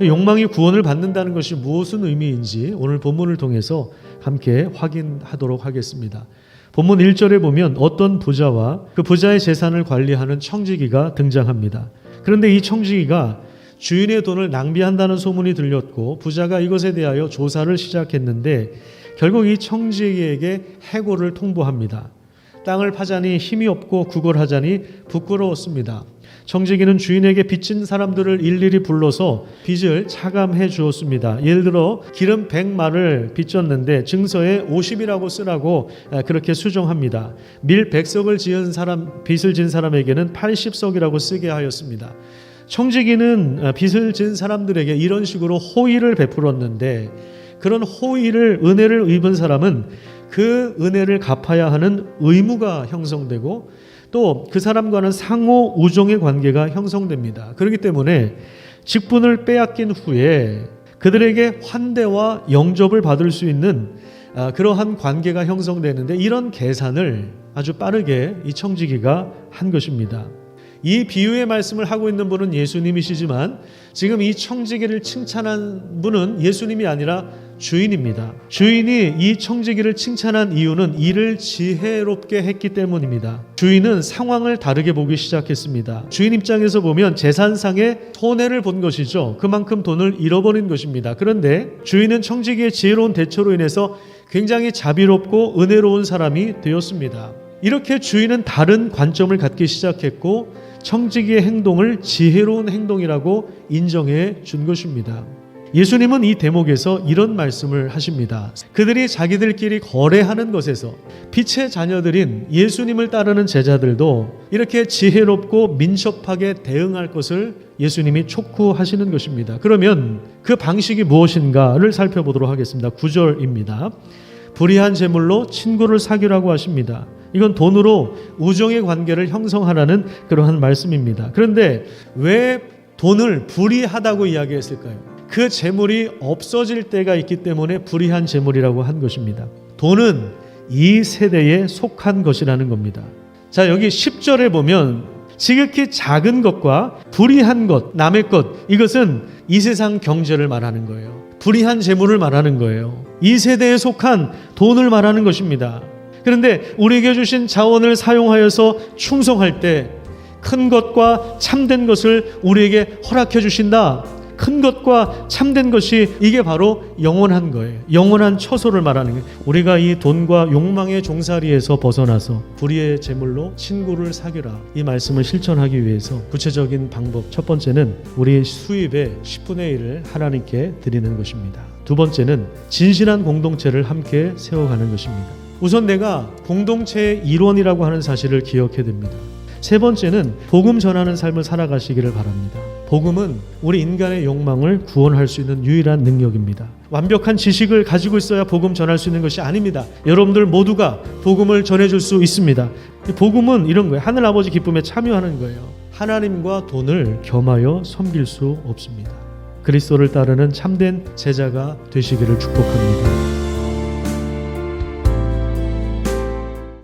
욕망이 구원을 받는다는 것이 무엇은 의미인지 오늘 본문을 통해서 함께 확인하도록 하겠습니다. 본문 1절에 보면 어떤 부자와 그 부자의 재산을 관리하는 청지기가 등장합니다. 그런데 이 청지기가 주인의 돈을 낭비한다는 소문이 들렸고 부자가 이것에 대하여 조사를 시작했는데 결국 이 청지기에게 해고를 통보합니다. 땅을 파자니 힘이 없고 구걸하자니 부끄러웠습니다. 청지기는 주인에게 빚진 사람들을 일일이 불러서 빚을 차감해 주었습니다. 예를 들어 기름 100마를 빚졌는데 증서에 50이라고 쓰라고 아, 그렇게 수정합니다. 밀 100석을 지은 사람 빚을 진 사람에게는 80석이라고 쓰게 하였습니다. 청지기는 아, 빚을 진 사람들에게 이런 식으로 호의를 베풀었는데 그런 호의를 은혜를 입은 사람은 그 은혜를 갚아야 하는 의무가 형성되고 또 그 사람과는 상호 우정의 관계가 형성됩니다. 그렇기 때문에 직분을 빼앗긴 후에 그들에게 환대와 영접을 받을 수 있는 아, 그러한 관계가 형성되는데 이런 계산을 아주 빠르게 이 청지기가 한 것입니다. 이 비유의 말씀을 하고 있는 분은 예수님이시지만 지금 이 청지기를 칭찬한 분은 예수님이 아니라 주인입니다. 주인이 이 청지기를 칭찬한 이유는 이를 지혜롭게 했기 때문입니다. 주인은 상황을 다르게 보기 시작했습니다. 주인 입장에서 보면 재산상의 손해를 본 것이죠. 그만큼 돈을 잃어버린 것입니다. 그런데 주인은 청지기의 지혜로운 대처로 인해서 굉장히 자비롭고 은혜로운 사람이 되었습니다. 이렇게 주인은 다른 관점을 갖기 시작했고 청지기의 행동을 지혜로운 행동이라고 인정해 준 것입니다. 예수님은 이 대목에서 이런 말씀을 하십니다. 그들이 자기들끼리 거래하는 것에서 빛의 자녀들인 예수님을 따르는 제자들도 이렇게 지혜롭고 민첩하게 대응할 것을 예수님이 촉구하시는 것입니다. 그러면 그 방식이 무엇인가를 살펴보도록 하겠습니다. 9절입니다. 불의한 재물로 친구를 사귀라고 하십니다. 이건 돈으로 우정의 관계를 형성하라는 그러한 말씀입니다. 그런데 왜 돈을 불의하다고 이야기했을까요? 그 재물이 없어질 때가 있기 때문에 불의한 재물이라고 한 것입니다. 돈은 이 세대에 속한 것이라는 겁니다. 자, 여기 10절에 보면 지극히 작은 것과 불의한 것, 남의 것, 이것은 이 세상 경제를 말하는 거예요. 불의한 재물을 말하는 거예요. 이 세대에 속한 돈을 말하는 것입니다. 그런데 우리에게 주신 자원을 사용하여서 충성할 때 큰 것과 참된 것을 우리에게 허락해 주신다. 큰 것과 참된 것이 이게 바로 영원한 거예요. 영원한 처소를 말하는 거예요. 우리가 이 돈과 욕망의 종살이에서 벗어나서 불의의 제물로 친구를 사귀라. 이 말씀을 실천하기 위해서 구체적인 방법 첫 번째는 우리 수입의 10분의 1을 하나님께 드리는 것입니다. 두 번째는 진실한 공동체를 함께 세워가는 것입니다. 우선 내가 공동체의 일원이라고 하는 사실을 기억해야 됩니다. 세 번째는 복음 전하는 삶을 살아가시기를 바랍니다. 복음은 우리 인간의 욕망을 구원할 수 있는 유일한 능력입니다. 완벽한 지식을 가지고 있어야 복음 전할 수 있는 것이 아닙니다. 여러분들 모두가 복음을 전해줄 수 있습니다. 이 복음은 이런 거예요. 하늘 아버지 기쁨에 참여하는 거예요. 하나님과 돈을 겸하여 섬길 수 없습니다. 그리스도를 따르는 참된 제자가 되시기를 축복합니다.